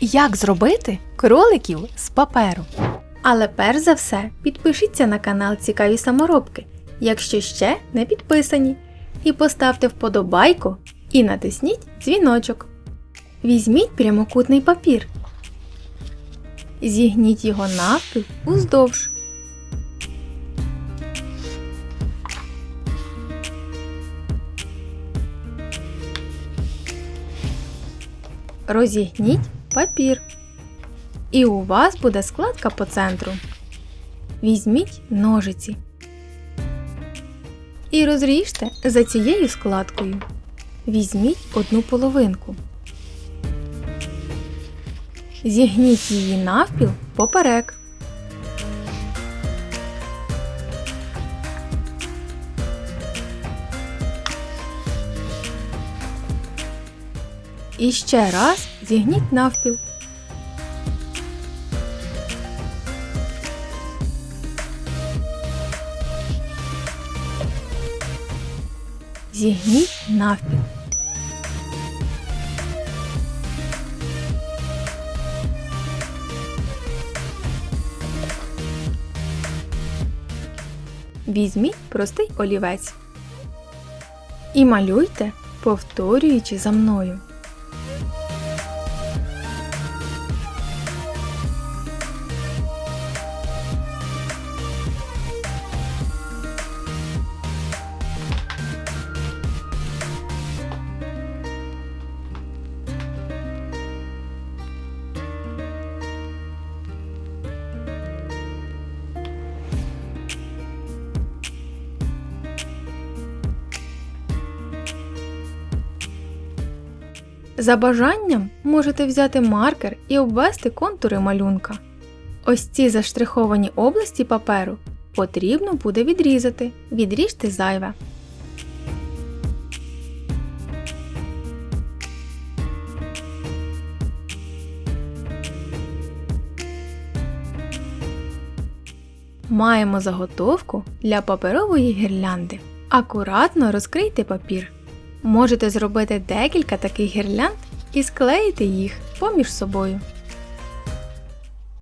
Як зробити кроликів з паперу? Але перш за все, підпишіться на канал Цікаві саморобки, якщо ще не підписані, і поставте вподобайку і натисніть дзвіночок. Візьміть прямокутний папір. Зігніть його навпіл уздовж. Розігніть папір. І у вас буде складка по центру. Візьміть ножиці. І розріжте за цією складкою. Візьміть одну половинку. Зігніть її навпіл поперек. І ще раз зігніть навпіл. Зігніть навпіл. Візьміть простий олівець. І малюйте, повторюючи за мною. За бажанням можете взяти маркер і обвести контури малюнка. Ось ці заштриховані області паперу потрібно буде відрізати. Відріжте зайве. Маємо заготовку для паперової гірлянди. Акуратно розкрийте папір. Можете зробити декілька таких гірлянд і склеїти їх поміж собою.